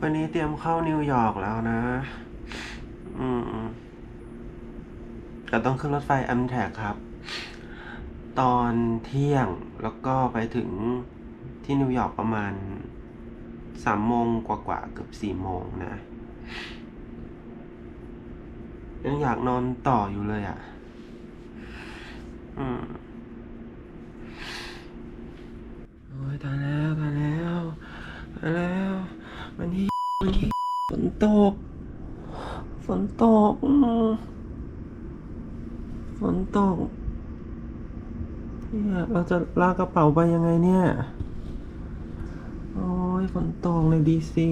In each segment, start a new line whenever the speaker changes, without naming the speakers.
วันนี้เตรียมเข้านิวยอร์กแล้วนะ อืมก็ต้องขึ้นรถไฟแอมแทกครับ ตอนเที่ยงแล้วก็ไปถึงที่นิวยอร์กประมาณสามโมงกว่าๆเกือบสี่โมงนะ ยังอยากนอนต่ออยู่เลยอะ อืมโอ้ยตายแล้วตายแล้วตายแล้ว มันที่มันที่ ฝนตก ฝนตกอืมฝนตก เนี่ย เราจะลากกระเป๋าไปยังไงเนี่ย โอ้ย ฝนตกในดีซี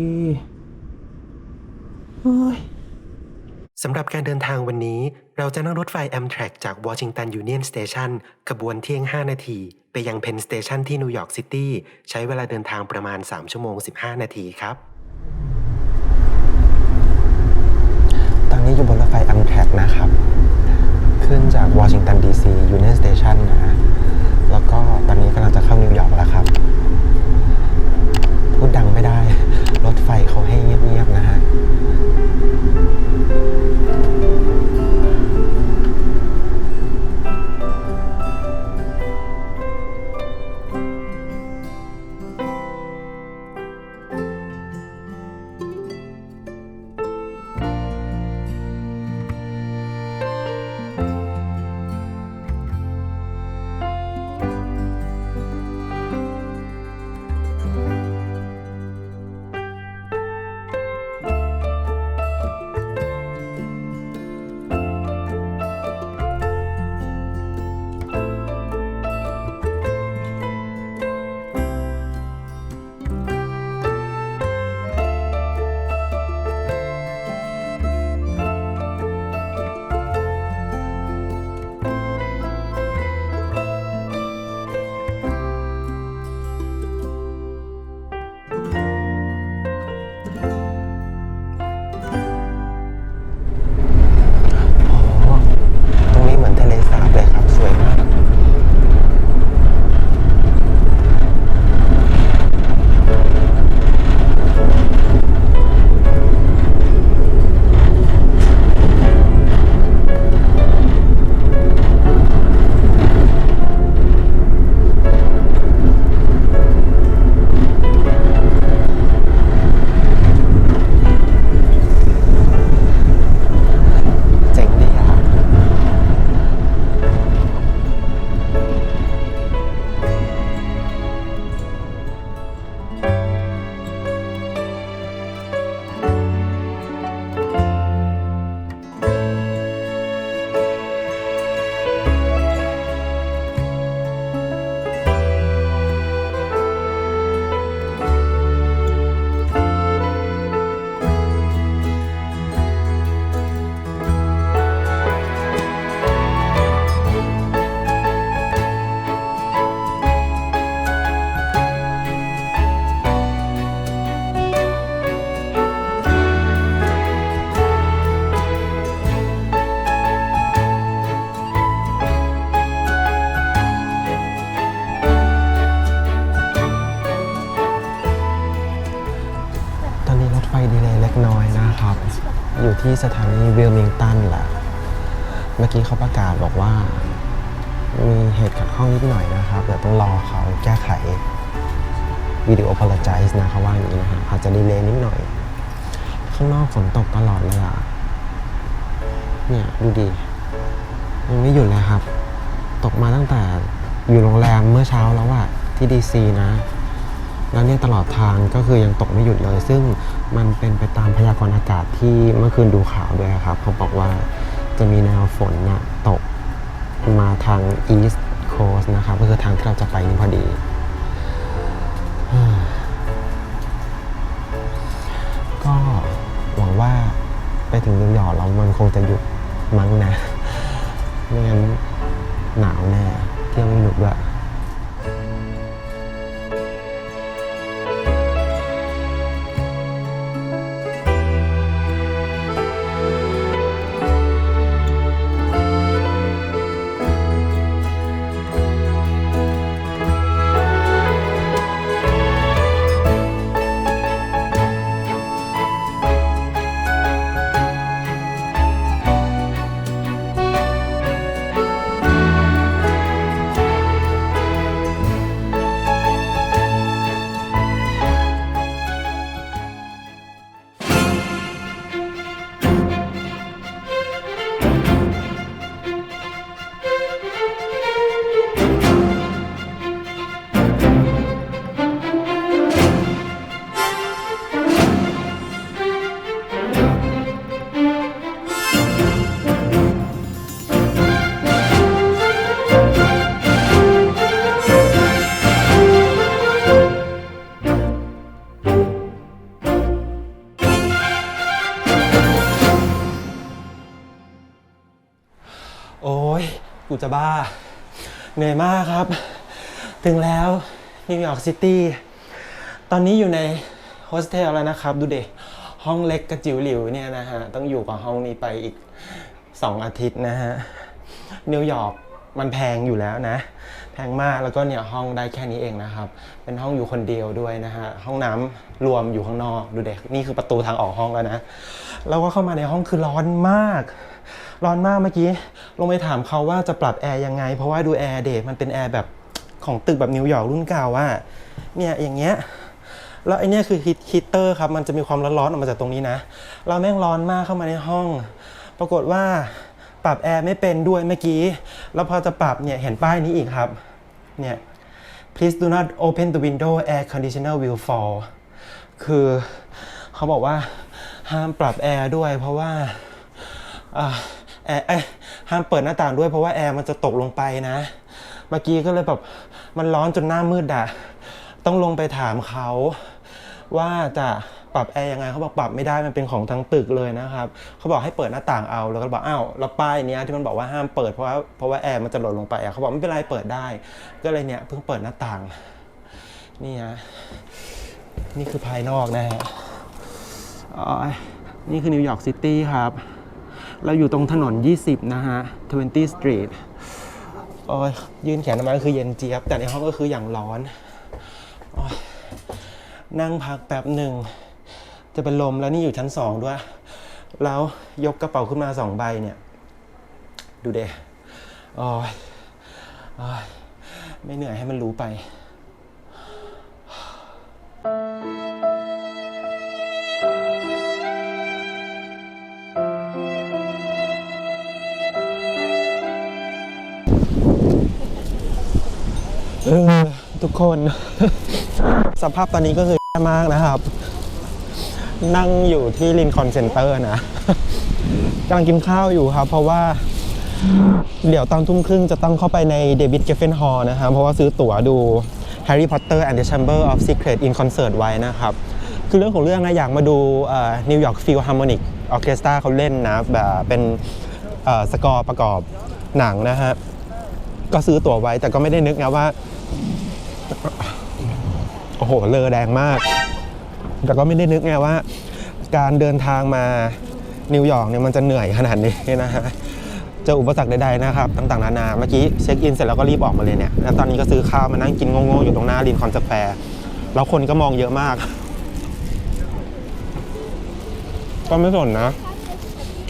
โอ้ย
สำหรับการเดินทางวันนี้ เราจะนั่งรถไฟ Amtrak จาก Washington Union Station ขบวนเที่ยง 5 นาที ไปยัง Penn Station ที่นิวยอร์กซิตี้ใช้เวลาเดินทางประมาณ 3 ชั่วโมง 15 นาทีครับ
ตอ นี้อยู่บนรถไฟอัมแทกนะครับ ขึ้นจากวอชิงตันดีซียูเนียนสเตชันนะ แล้วก็ตอนนี้กำลังจะเข้านิวยอร์กแล้วครับ พูดดังไม่ได้ รถไฟเขาให้เงียบๆนะฮะ ที่สถานีวิลมิงตันแหละเมื่อกี้เขาประกาศบอกว่า มีเหตุขัดข้องนิดหน่อยนะครับ เดี๋ยวต้องรอเขาแก้ไขวิดีโอ apologize นะเขาว่าอย่างนี้นะฮะอาจจะดีเลย์นิดหน่อย ข้างนอกฝนตกตลอดเลยอะ เนี่ยดูดิยังไม่หยุดเลยครับ ตกมาตั้งแต่อยู่โรงแรมเมื่อเช้าแล้วอะที่ดีซีนะ แล้วเนี่ยตลอดทางก็คือยังตกไม่หยุดเลย ซึ่งมันเป็นไปตามพยากรณ์อากาศที่เมื่อคืนดูข่าวด้วยครับเขาบอกว่าจะมีแนวฝนนะตกมาทาง East Coast นะครับก็คือทางที่เราจะไปนี่พอดีก็หวังว่าไปถึงนิวยอร์กแล้วมันคงจะหยุดมั้งนะไม่งั้นหนาวแน่เที่ยวไม่หนุกด้วย
กูจะบ้า เหนื่อยมากครับ ถึงแล้วนิวยอร์กซิตี้ ตอนนี้อยู่ในโฮสเทลแล้วนะครับ ดูเดห้องเล็กกระจิ๋วหลิวเนี่ยนะฮะ ต้องอยู่กับห้องนี้ไปอีก 2 อาทิตย์นะฮะ นิวยอร์กมันแพงอยู่แล้วนะ แพงมากแล้วก็เนี่ยห้องได้แค่นี้เองนะครับ เป็นห้องอยู่คนเดียวด้วยนะฮะ ห้องน้ำรวมอยู่ข้างนอกดูเด็กนี่คือประตูทางออกห้องแล้วนะ แล้วก็เข้ามาในห้องคือร้อนมาก ร้อนมากเมื่อกี้ ลงไปถามเขาว่าจะปรับแอร์ยังไง เพราะว่าดูแอร์เดมันเป็นแอร์แบบของตึกแบบนิวยอร์กรุ่นเก่าว่าเนี่ยอย่างเงี้ยแล้วไอเนี้ยคือฮีตเตอร์ครับ มันจะมีความร้อนๆออกมาจากตรงนี้นะ เราแม่งร้อนมากเข้ามาในห้อง ปรากฏว่าปรับแอร์ไม่เป็นด้วยเมื่อกี้ แล้วพอจะปรับเนี่ยเห็นป้ายนี้อีกครับ เนี่ย please do not open the window air conditioner will fall คือเขาบอกว่าห้ามปรับแอร์ด้วยเพราะว่าอ่า แอร์เอ้ห้ามเปิดหน้าต่างด้วยเพราะว่าแอร์มันจะตกลงไปนะ เมื่อกี้ก็เลยแบบมันร้อนจนหน้ามืดอะต้องลงไปถามเขาว่าจะปรับแอร์ยังไงเขาบอกปรับไม่ได้มันเป็นของทั้งตึกเลยนะครับเขาบอกให้เปิดหน้าต่างเอาแล้วก็บอกอ้าวแล้วป้ายเนี้ยที่มันบอกว่าห้ามเปิดเพราะว่าเพราะว่าแอร์มันจะหล่นลงไปอะเขาบอกไม่เป็นไรเปิดได้ ก็เลยเนี่ยเพิ่งเปิดหน้าต่างนี่ฮะนี่คือภายนอกนะฮะอ๋อนี่คือนิวยอร์กซิตี้ครับ เราอยู่ตรงถนน 20 นะฮะ 20 Street โอ้ยยืนแขนออกมาคือเย็นเจี๊ยบ แต่ในห้องก็คืออย่างร้อนอนั่งพักแป๊บหนึ่ง จะเป็นลมแล้วนี่อยู่ชั้นสองด้วย แล้วยกกระเป๋าขึ้นมาสองใบเนี่ย ดูเดโอ้ยโอ้ยไม่เหนื่อยให้มันรู้ไป ทุกคน สภาพตอนนี้ก็คือมากนะครับ นั่งอยู่ที่ลินคอนเซ็นเตอร์นะกำลังกินข้าวอยู่ครับ เพราะว่า เดี๋ยวตอนทุ่มครึ่งจะต้องเข้าไปในเดวิดเกฟเฟนฮอลนะครับเพราะว่าซื้อตั๋วดู Harry Potter and the Chamber of Secret in Concert ไว้นะครับ คือเรื่องของเรื่องนะอยากมาดูนิวยอร์กฟิลฮาร์โมนิกออเคสตราเขาเล่นนะแบบเป็นสกอร์ประกอบหนังนะฮะก็ซื้อตั๋วไว้แต่ก็ไม่ได้นึกนะว่า โอ้โหเลอแดงมาก แต่ก็ไม่ได้นึกไงว่า การเดินทางมานิวยอร์กเนี่ยมันจะเหนื่อยขนาดนี้นะฮะเจออุปสรรคใดๆนะครับต่างๆนานาเมื่อกี้เช็คอินเสร็จแล้วก็รีบออกมาเลยเนี่ยแล้วตอนนี้ก็ซื้อข้าวมานั่งกินโง่ๆอยู่ตรงหน้าลินคอนสแควร์แล้วคนก็มองเยอะมาก ก็ไม่สนนะ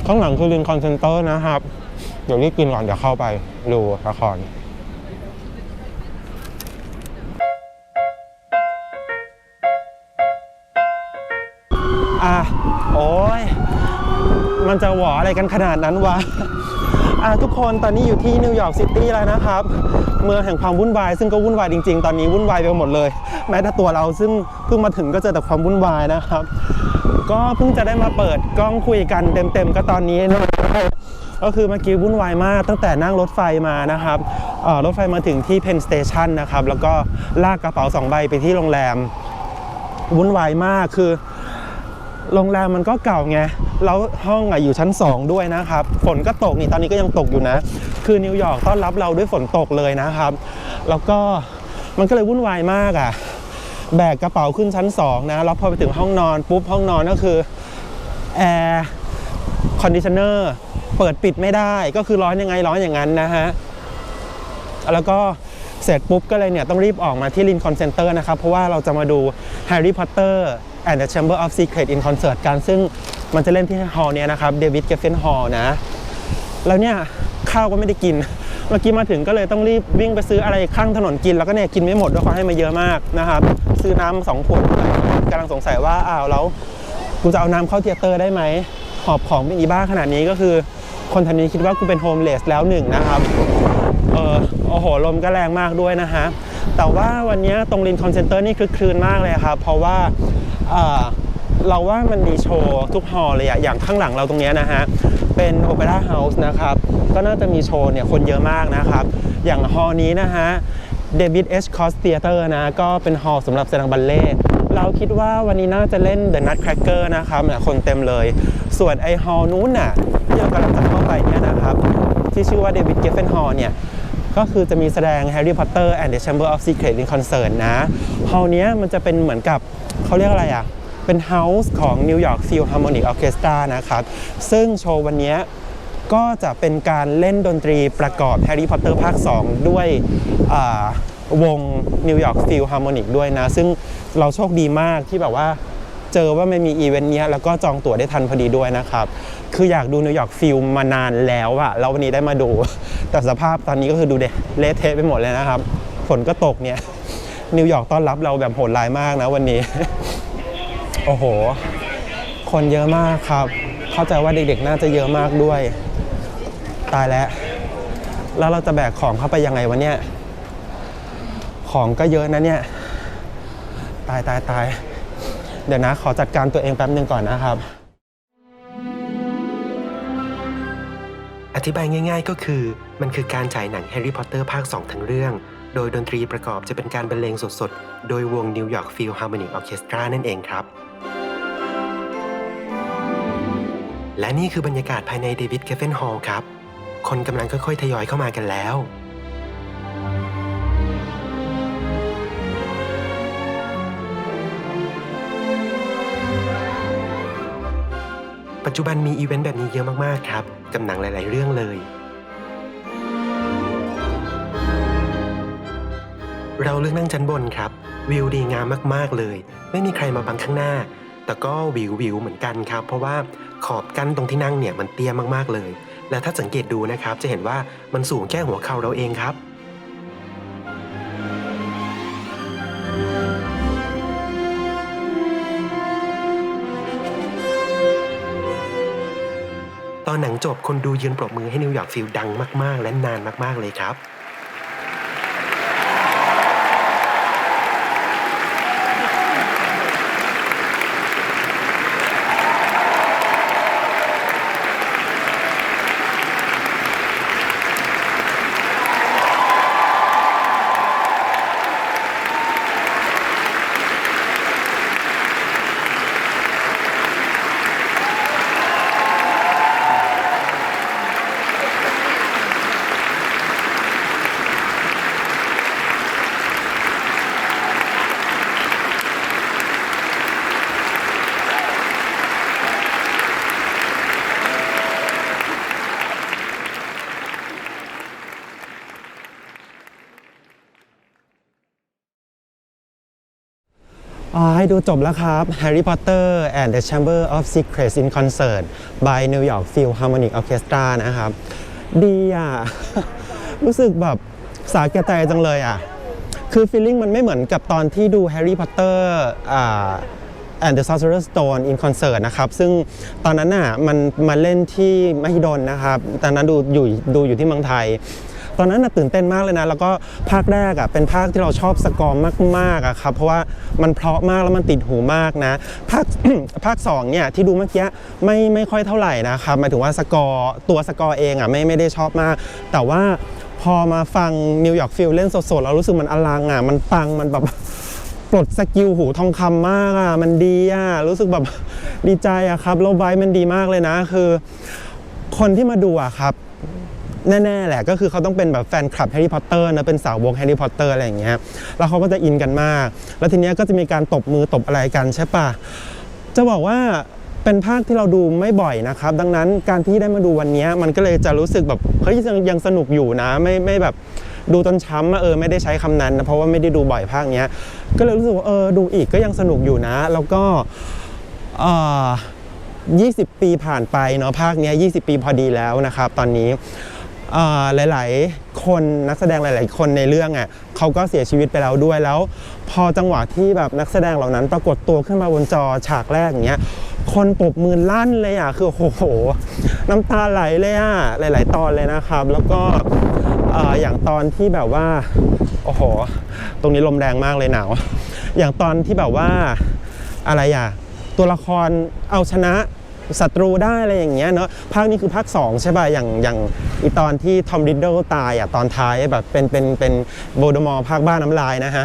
ข้างหลังคือลินคอนเซนเตอร์นะครับ เดี๋ยวรีบกินก่อนเดี๋ยวเข้าไปดูละคร อะโอ้ยมันจะหวออะไรกันขนาดนั้นวะอะทุกคนตอนนี้อยู่ที่นิวยอร์กซิตี้แล้วนะครับ เมืองแห่งความวุ่นวาย ซึ่งก็วุ่นวายจริง ๆ ตอนนี้วุ่นวายไปหมดเลย แม้แต่ตัวเราซึ่งเพิ่งมาถึงก็เจอแต่ความวุ่นวายนะครับ ก็เพิ่งจะได้มาเปิดกล้องคุยกันเต็มๆก็ตอนนี้นะก็คือเมื่อกี้วุ่นวายมากตั้งแต่นั่งรถไฟมานะครับรถไฟมาถึงที่เพนสเตชันนะครับ แล้วก็ลากกระเป๋าสองใบไปที่โรงแรมวุ่นวายมากคือ โรงแรมมันก็เก่าไง แล้วห้องอะอยู่ชั้น 2 ด้วยนะครับ ฝนก็ตกนี่ตอนนี้ก็ยังตกอยู่นะ คือนิวยอร์กต้อนรับเราด้วยฝนตกเลยนะครับ แล้วก็มันก็เลยวุ่นวายมากอะ่ะ แบกกระเป๋าขึ้นชั้น 2 นะ แล้วพอไปถึงห้องนอนปุ๊บห้องนอนก็คือแอร์คอนดิชเนอร์เปิดปิดไม่ได้ก็คือร้อนยังไงร้อนอย่างนั้นนะฮะ แล้วก็เสร็จปุ๊บก็เลยเนี่ยต้องรีบออกมาที่ลินคอนเซนเตอร์นะครับ เพราะว่าเราจะมาดู Harry Potter and the Chamber of Secret in Concert กัน ซึ่งมันจะเล่นที่ฮอลล์เนี่ยนะครับเดวิดเกฟเฟนฮอลล์นะ แล้วเนี่ยข้าวก็ไม่ได้กิน เมื่อกี้มาถึงก็เลยต้องรีบวิ่งไปซื้ออะไรข้างถนนกิน แล้วก็เนี่ยกินไม่หมดด้วยเขาให้มาเยอะมากนะครับ ซื้อน้ำสองขวดด้วยกำลังสงสัยว่าอ้าวแล้วกูจะเอาน้ำเข้าเทยเตอร์ได้ไหมหอบของเป็นอีบ้าขนาดนี้ก็คือคนทันนี้คิดว่ากูเป็นโฮมเลสแล้วหนึ่งนะครับ เออโอ้โห ลมก็แรงมากด้วยนะฮะ แต่ว่าวันนี้ตรงลินคอนเซนเตอร์นี่คือคลืนมากเลยครับ เพราะว่า เราว่ามันมีโชว์ทุกฮอลเลยอะอย่างข้างหลังเราตรงนี้นะฮะ เป็นโอเปร่าเฮาส์นะครับ ก็น่าจะมีโชว์เนี่ยคนเยอะมากนะครับ อย่างฮอลนี้นะฮะเดวิดเอชคอสเตียเตอร์นะ ก็เป็นฮอลสำหรับแสดงบัลเล่เราคิดว่าวันนี้น่าจะเล่น The Nutcracker นะครับเนี่ยคนเต็มเลย ส่วนไอฮอลนู้นน่ะที่เรากำลังจะเข้าไปเนี่ยนะครับ ที่ชื่อว่าเดวิดเกฟเฟนฮอลเนี่ยก็คือจะมีแสดง Harry Potter and the Chamber of Secrets in Concert นะฮอลนี้มันจะเป็นเหมือนกับ เขาเรียกอะไรอะ เป็นเฮาส์ของ New York Philharmonic Orchestra นะครับ ซึ่งโชว์วันนี้ก็จะเป็นการเล่นดนตรีประกอบ Harry Potter ภาค 2 ด้วยวง New York Philharmonic ด้วยนะ ซึ่งเราโชคดีมากที่แบบว่าเจอว่าไม่มีอีเวนต์เนี้ยแล้วก็จองตั๋วได้ทันพอดีด้วยนะครับ คืออยากดูนิวยอร์กฟิลมานานแล้วอะแล้ววันนี้ได้มาดู แต่สภาพตอนนี้ก็คือดูเดเละเทะไปหมดเลยนะครับ ฝนก็ตกเนี่ย นิวยอร์กต้อนรับเราแบบโหดร้ายมากนะวันนี้ โอ้โห คนเยอะมากครับ เข้าใจว่าเด็กๆ น่าจะเยอะมากด้วย ตายแล้ว แล้วเราจะแบกของเข้าไปยังไงวะเนี่ย ของก็เยอะนะเนี่ย ตายตายตาย เดี๋ยวนะ ขอจัดการตัวเองแป๊บหนึ่งก่อนนะครับ
อธิบายง่ายๆก็คือมันคือการฉายหนังแฮร์รี่พอตเตอร์ภาค 2 ทั้งเรื่อง โดยดนตรีประกอบจะเป็นการบรรเลงสดๆ โดยวง New York Philharmonic Orchestra นั่นเองครับ และนี่คือบรรยากาศภายในเดวิดเกฟเฟนฮอล์ครับ คนกำลังค่อยๆ ทยอยเข้ามากันแล้วปัจจุบันมีอีเวนต์แบบนี้เยอะมาก ๆ ครับ กับหนังหลาย ๆ เรื่องเลย เราเลือกนั่งชั้นบนครับ วิวดีงามมากๆเลย ไม่มีใครมาบังข้างหน้า แต่ก็วิววิวเหมือนกันครับ เพราะว่าขอบกั้นตรงที่นั่งเนี่ยมันเตี้ยมากๆเลย และถ้าสังเกตดูนะครับ จะเห็นว่ามันสูงแค่หัวเข่าเราเองครับตอนหนังจบคนดูยืนปรบมือให้นิวยอร์กฟิลดังมาก ๆ และนานมาก ๆ เลยครับ
ดูจบแล้วครับ Harry Potter and the Chamber of Secrets in Concert by New York Philharmonic Orchestra นะครับ ดีอะ รู้สึกแบบสาแก่ใจจังเลยอะ คือฟีลลิ่งมันไม่เหมือนกับตอนที่ดู Harry Potter อ่า and the Sorcerer's Stone in concert นะครับ ซึ่งตอนนั้นน่ะมันมาเล่นที่มหิดลนะครับ ตอนนั้นดูอยู่ดูอยู่ที่เมืองไทย ตอนนั้นน่ะตื่นเต้นมากเลยนะ แล้วก็ภาคแรกอะเป็นภาคที่เราชอบสกอร์มากๆอะครับเพราะว่ามันเพราะมากแล้วมันติดหูมากนะภาคภาคสองเนี่ยที่ดูเมื่อกี้ไม่ไม่ค่อยเท่าไหร่นะครับหมายถึงว่าสกอร์ตัวสกอร์เองอะไม่ไม่ได้ชอบมาก แต่ว่าพอมาฟังนิวยอร์กฟิลเล่นสดๆแล้วรู้สึกมันอลังอะมันปังมันแบบปลดสกิลหูทองคำมากอะมันดีอะรู้สึกแบบดีใจอะครับแล้วไว้มันดีมากเลยนะ คือ คนที่มาดูอะครับ แน่ๆแหละก็คือเขาต้องเป็นแบบแฟนคลับแฮร์รี่พอตเตอร์นะเป็นสาวกแฮร์รี่พอตเตอร์อะไรอย่างเงี้ยแล้วเขาก็จะอินกันมาก แล้วทีเนี้ยก็จะมีการตบมือตบอะไรกันใช่ปะจะบอกว่าเป็นภาคที่เราดูไม่บ่อยนะครับ ดังนั้นการที่ได้มาดูวันนี้มันก็เลยจะรู้สึกแบบเฮ้ยยังยังสนุกอยู่นะไม่ไม่แบบดูจนช้ำอะเออไม่ได้ใช้คำนั้นนะเพราะว่าไม่ได้ดูบ่อยภาคเนี้ยก็เลยรู้สึกว่าเออดูอีกก็ยังสนุกอยู่นะ แล้วก็อ่อ20 ปีผ่านไปเนาะภาคเนี้ย20 ปีพอดีแล้วนะครับ ตอนนี้ หลาย ๆ คนนักแสดงหลาย ๆ คนในเรื่องอะเขาก็เสียชีวิตไปแล้วด้วยแล้ว พอจังหวะที่แบบนักแสดงเหล่านั้น ปรากฏตัวขึ้นมาบนจอฉากแรกอย่างเงี้ยคนปบมือลั่นเลยอะคือโอ้โห น้ำตาไหลเลยอะหลาย ๆ ตอนเลยนะครับ แล้วก็เอ่ออย่างตอนที่แบบว่าโอ้โห ตรงนี้ลมแรงมากเลยหนาวอย่างตอนที่แบบว่าอะไรอะตัวละครเอาชนะ ศัตรูได้อะไรอย่างเงี้ยเนาะภาคนี้คือภาค 2 ใช่ป่ะอย่างอย่างอีตอนที่ทอมริดเดิลตายอะตอนท้ายแบบเป็นเป็นเป็นโบดมอร์ภาคบ้านน้ำลายนะฮะ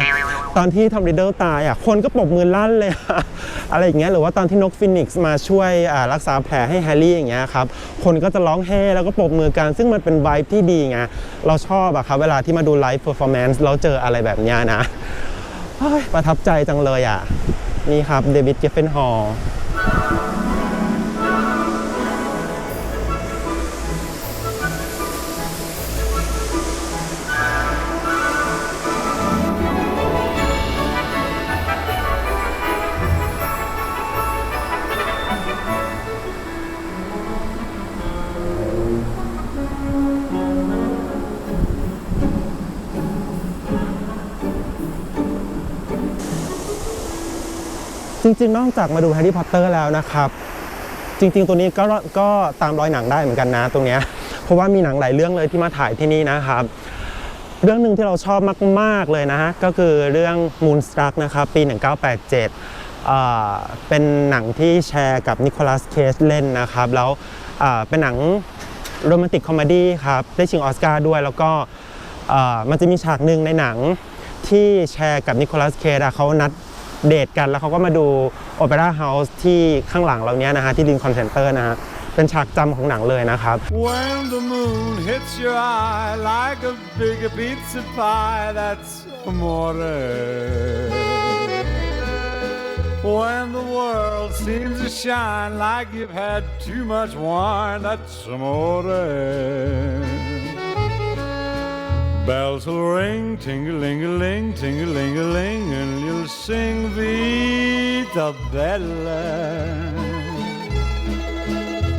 ตอนที่ทอมริดเดิลตายอะคนก็ปรบมือลั่นเลย อะไรอย่างเงี้ยหรือว่าตอนที่นกฟินิกซ์มาช่วยรักษาแผลให้แฮร์รี่อย่างเงี้ยครับคนก็จะร้องเฮ่แล้วก็ปรบมือกัน ซึ่งมันเป็นไวท์ที่ดีไงเราชอบอะครับเวลาที่มาดูไลฟ์เพอร์ฟอร์แมนซ์เราเจออะไรแบบเนี้ยนะประทับใจจังเลยอะนี่ครับเดวิดเกฟเฟนฮอล จริง ๆ นอกจากมาดูแฮร์รี่พอตเตอร์แล้วนะครับ จริง ๆ ตัวนี้ก็ก็ตามรอยหนังได้เหมือนกันนะตรงเนี้ยเพราะว่ามีหนังหลายเรื่องเลยที่มาถ่ายที่นี่นะครับ เรื่องหนึ่งที่เราชอบมาก ๆ เลยนะฮะก็คือเรื่อง Moonstruck นะครับปี 1987อ่าเป็นหนังที่แชร์กับนิโคลัสเคจเล่นนะครับ แล้วเป็นหนังโรแมนติกคอมเมดี้ครับได้ชิงออสการ์ด้วยแล้วก็มันจะมีฉากหนึ่งในหนังที่แชร์กับนิโคลัสเคจอะเขานัด เดทกันแล้วเขาก็มาดูโอเปร่าเฮาส์ที่ข้างหลังเราเนี้ยนะฮะที่ลินคอนเซนเตอร์นะฮะเป็นฉากจำของหนังเลยนะครับ
When the moon hits your eye like a big pizza pie, that's amore. When the world seems to shine like you've had too much wine, that's amore. Bells will ring, ting-a-ling-a-ling, ting-a-ling-a-ling, and you'll sing Vita Bella.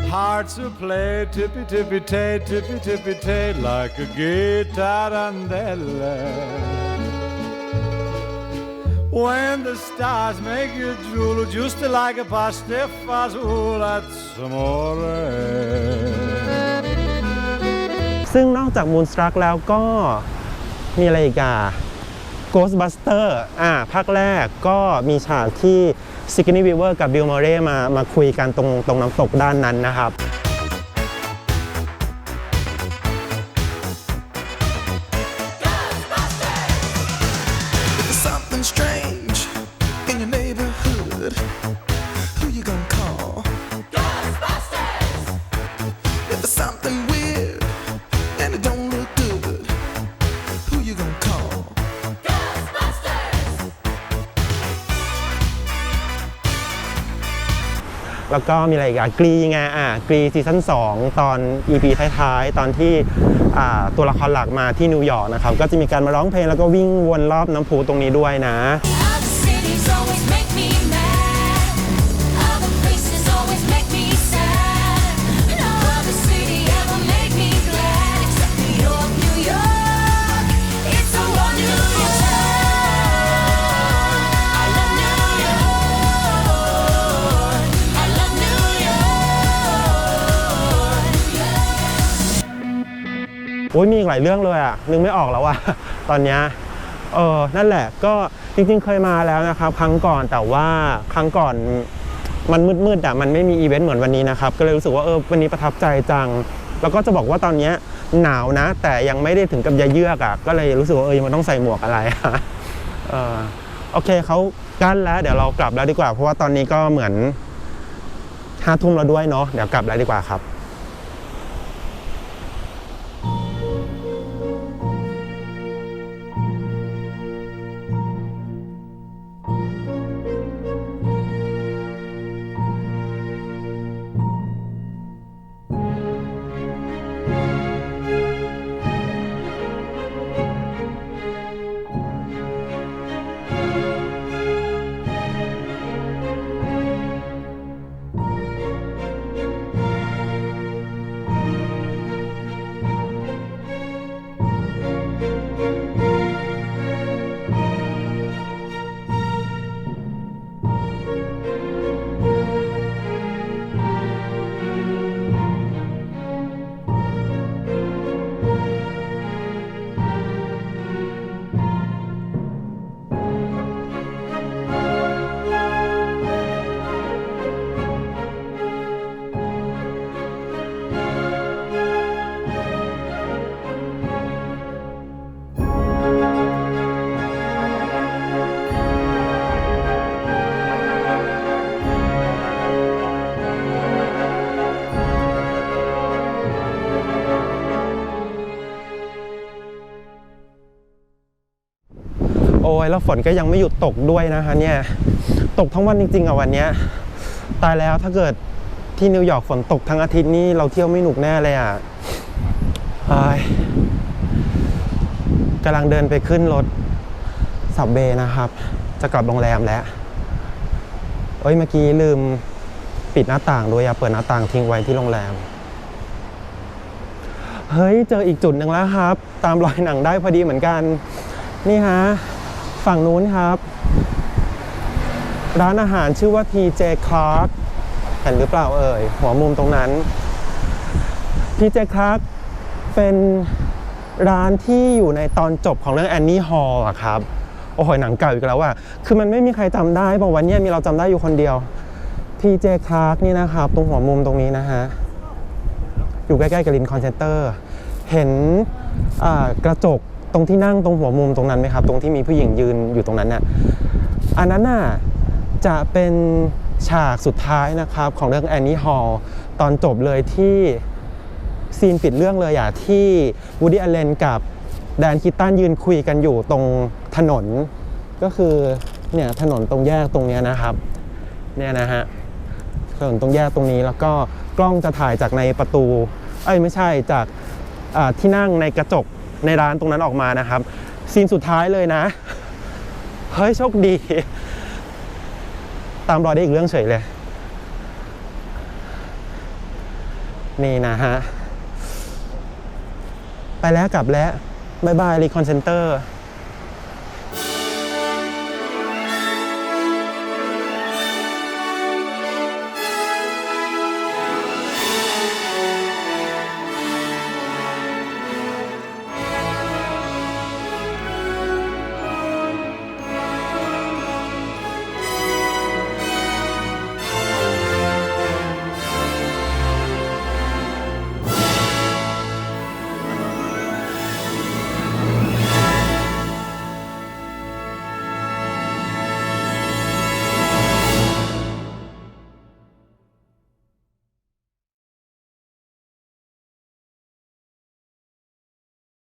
Hearts will play tippy tippy tay, tippy tippy tay, like a guitar guitarandella. When the stars make you drool, just like a pastifazool, that's amore.
ซึ่งนอกจาก Moonstruck แล้วก็มีอะไรอีกอะ Ghostbuster อ่าภาคแรกก็มีฉากที่ s i g n e y Weaver กับ Bill Murray มามาคุยกันตรงตรงน้ำตกด้านนั้นนะครับ
Strange in your neighborhood,
แล้วก็มีอะไรอีกอะกรีไงอะกรีซีซั่น2ตอน EP ท้ายๆ ตอนที่ตัวละครหลักมาที่นิวยอร์กนะครับก็จะมีการมาร้องเพลงแล้วก็วิ่งวนรอบน้ำพุตรงนี้ด้วยนะ โอ้ยมีอีกหลายเรื่องเลยอะนึกไม่ออกแล้วอะตอนเนี้ยเออนั่นแหละก็จริงๆเคยมาแล้วนะครับครั้งก่อนแต่ว่าครั้งก่อนมันมืดๆอะมันไม่มีอีเวนต์เหมือนวันนี้นะครับ ก็เลยรู้สึกว่าเออวันนี้ประทับใจจัง แล้วก็จะบอกว่าตอนเนี้ยหนาวนะ แต่ยังไม่ได้ถึงกับยาเยือกอะก็เลยรู้สึกว่าเออยังไม่ต้องใส่หมวกอะไรอะเออโอเคเขากั้นแล้ว เดี๋ยวเรากลับแล้วดีกว่า เพราะว่าตอนนี้ก็เหมือนห้าทุ่มแล้วด้วยเนาะเดี๋ยวกลับแล้วดีกว่าครับ อ้ยแล้วฝนก็ยังไม่หยุดตกด้วยนะคะเนี่ยตกทั้งวันจริงๆอะวันเนี้ยตายแล้วถ้าเกิดที่นิวยอร์กฝนตกทั้งอาทิตย์นี่เราเที่ยวไม่หนุกแน่เลยอะเอ้ยกำลังเดินไปขึ้นรถสับเบนะครับ จะกลับโรงแรมแล้ว เอ้ยเมื่อกี้ลืมปิดหน้าต่างด้วยอะเปิดหน้าต่างทิ้งไว้ที่โรงแรม เฮ้ย เจออีกจุดหนึ่งแล้วครับ ตามรอยหนังได้พอดีเหมือนกัน นี่ฮะ ฝั่งนู้นครับ ร้านอาหารชื่อว่า PJ Clark เห็นหรือเปล่าเอ่ย หัวมุมตรงนั้น PJ Clark เป็นร้านที่อยู่ในตอนจบของเรื่องแอนนี่ฮอลอะครับ โอ้โหหนังเก่าอีกแล้วอะคือมันไม่มีใครจำได้บอกวันนี้มีเราจำได้อยู่คนเดียว PJ Clark นี่นะครับ ตรงหัวมุมตรงนี้นะฮะ อยู่ใกล้ๆกับลินคอนเซนเตอร์ เห็นกระจก ตรงที่นั่งตรงหัวมุมตรงนั้นไหมครับ ตรงที่มีผู้หญิงยืนอยู่ตรงนั้นน่ะอันนั้นน่ะจะเป็นฉากสุดท้ายนะครับของเรื่องแอนนี่ฮอลตอนจบเลยที่ซีนปิดเรื่องเลยอะที่วูดี้อเลนกับแดนคิตตันยืนคุยกันอยู่ตรงถนน ก็คือเนี่ยถนนตรงแยกตรงนี้นะครับเนี่ยนะฮะถนนตรงแยกตรงนี้แล้วก็กล้องจะถ่ายจากในประตู เอ้ยไม่ใช่จากที่นั่งในกระจก ในร้านตรงนั้นออกมานะครับซีนสุดท้ายเลยนะ เฮ้ยโชคดี ตามรอยได้อีกเรื่องเฉยเลย นี่นะฮะ ไปแล้วกลับแล้วบายบายรีคอนเซนเตอร์